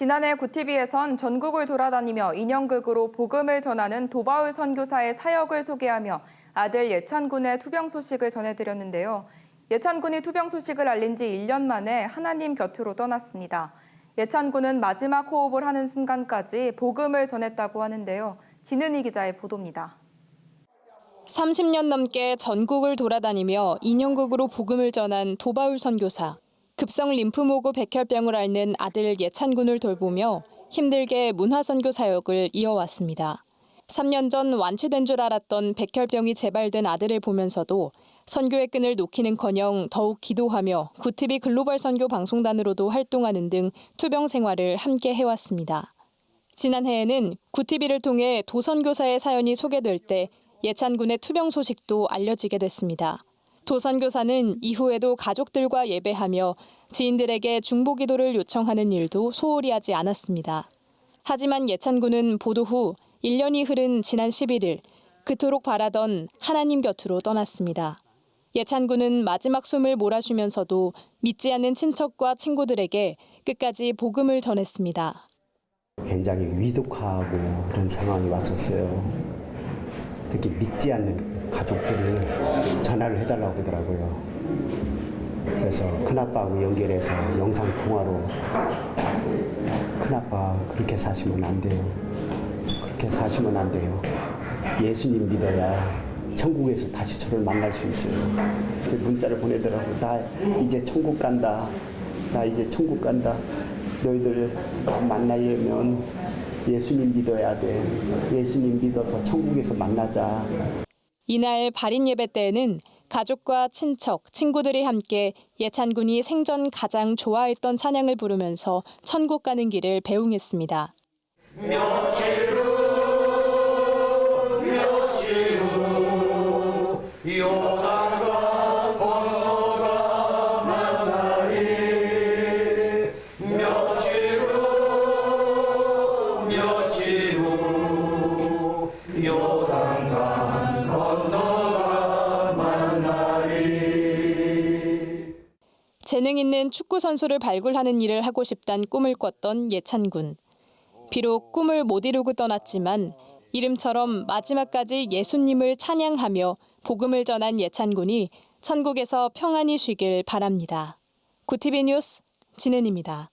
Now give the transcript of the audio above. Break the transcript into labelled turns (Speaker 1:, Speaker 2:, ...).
Speaker 1: 지난해 구티비에선 전국을 돌아다니며 인형극으로 복음을 전하는 도바울 선교사의 사역을 소개하며 아들 예찬군의 투병 소식을 전해드렸는데요. 예찬군이 투병 소식을 알린 지 1년 만에 하나님 곁으로 떠났습니다. 예찬군은 마지막 호흡을 하는 순간까지 복음을 전했다고 하는데요. 진은희 기자의 보도입니다.
Speaker 2: 30년 넘게 전국을 돌아다니며 인형극으로 복음을 전한 도바울 선교사. 급성 림프모구 백혈병을 앓는 아들 예찬군을 돌보며 힘들게 문화선교 사역을 이어왔습니다. 3년 전 완치된 줄 알았던 백혈병이 재발된 아들을 보면서도 선교의 끈을 놓기는커녕 더욱 기도하며 구티비 글로벌 선교 방송단으로도 활동하는 등 투병 생활을 함께 해왔습니다. 지난해에는 구티비를 통해 도선교사의 사연이 소개될 때 예찬군의 투병 소식도 알려지게 됐습니다. 도선교사는 이후에도 가족들과 예배하며 지인들에게 중보기도를 요청하는 일도 소홀히 하지 않았습니다. 하지만 예찬군은 보도 후 1년이 흐른 지난 11일 그토록 바라던 하나님 곁으로 떠났습니다. 예찬군은 마지막 숨을 몰아쉬면서도 믿지 않는 친척과 친구들에게 끝까지 복음을 전했습니다.
Speaker 3: 굉장히 위독하고 그런 상황이 왔었어요. 특히 믿지 않는 가족들을 전화를 해달라고 그러더라고요. 그래서 큰아빠하고 연결해서 영상 통화로 큰아빠 그렇게 사시면 안 돼요. 그렇게 사시면 안 돼요. 예수님 믿어야 천국에서 다시 저를 만날 수 있어요. 그 문자를 보내더라고. 나 이제 천국 간다. 나 이제 천국 간다. 너희들 만나려면 예수님 믿어야 돼. 예수님 믿어서 천국에서 만나자.
Speaker 2: 이날 발인 예배 때에는 가족과 친척, 친구들이 함께 예찬군이 생전 가장 좋아했던 찬양을 부르면서 천국 가는 길을 배웅했습니다. 재능 있는 축구 선수를 발굴하는 일을 하고 싶단 꿈을 꿨던 예찬군. 비록 꿈을 못 이루고 떠났지만 이름처럼 마지막까지 예수님을 찬양하며 복음을 전한 예찬군이 천국에서 평안히 쉬길 바랍니다. 구티비 뉴스 진은입니다.